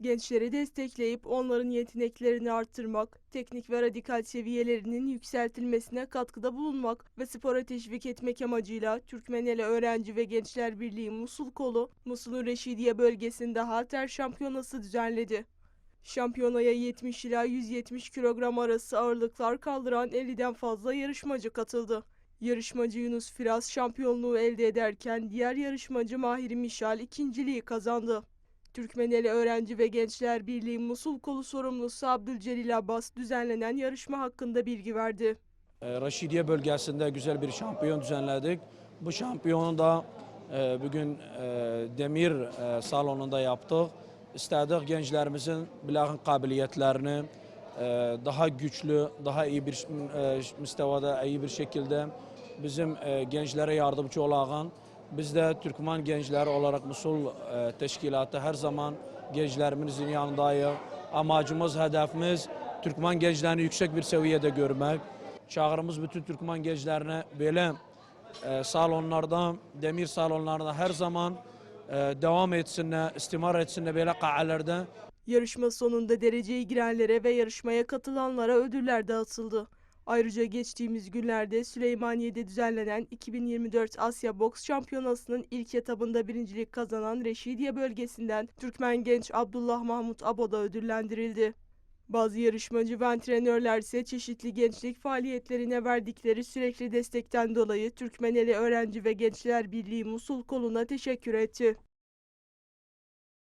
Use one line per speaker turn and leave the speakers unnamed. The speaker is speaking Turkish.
Gençleri destekleyip onların yeteneklerini arttırmak, teknik ve radikal seviyelerinin yükseltilmesine katkıda bulunmak ve spora teşvik etmek amacıyla Türkmeneli Öğrenci ve Gençler Birliği Musul Kolu, Musul'un Reşidiye bölgesinde halter şampiyonası düzenledi. Şampiyonaya 70 ila 170 kilogram arası ağırlıklar kaldıran 50'den fazla yarışmacı katıldı. Yarışmacı Yunus Firas şampiyonluğu elde ederken diğer yarışmacı Mahir Mişal ikinciliği kazandı. Türkmeneli Öğrenci ve Gençler Birliği Musul Kolu sorumlusu Abdülcelil Abbas düzenlenen yarışma hakkında bilgi verdi.
E, Raşidiye bölgesinde güzel bir şampiyon düzenledik. Bu şampiyonu da e, bugün e, Demir e, salonunda yaptık. İstedik gençlerimizin bilahın kabiliyetlerini daha güçlü, daha iyi bir müstevada, iyi bir şekilde bizim e, gençlere yardımcı olağan biz de Türkmen gençleri olarak Musul e, Teşkilatı her zaman gençlerimizin yanındayız. Amacımız, hedefimiz Türkmen gençlerini yüksek bir seviyede görmek. Çağrımız bütün Türkmen gençlerine böyle e, salonlarda, demir salonlarda her zaman e, devam etsinler, istimar etsinler böyle kaelerde.
Yarışma sonunda dereceye girenlere ve yarışmaya katılanlara ödüller dağıtıldı. Ayrıca geçtiğimiz günlerde Süleymaniye'de düzenlenen 2024 Asya Boks Şampiyonası'nın ilk etabında birincilik kazanan Reşidiye bölgesinden Türkmen genç Abdullah Mahmut Abo da ödüllendirildi. Bazı yarışmacı ve antrenörler ise çeşitli gençlik faaliyetlerine verdikleri sürekli destekten dolayı Türkmeneli Öğrenci ve Gençler Birliği Musul koluna teşekkür etti.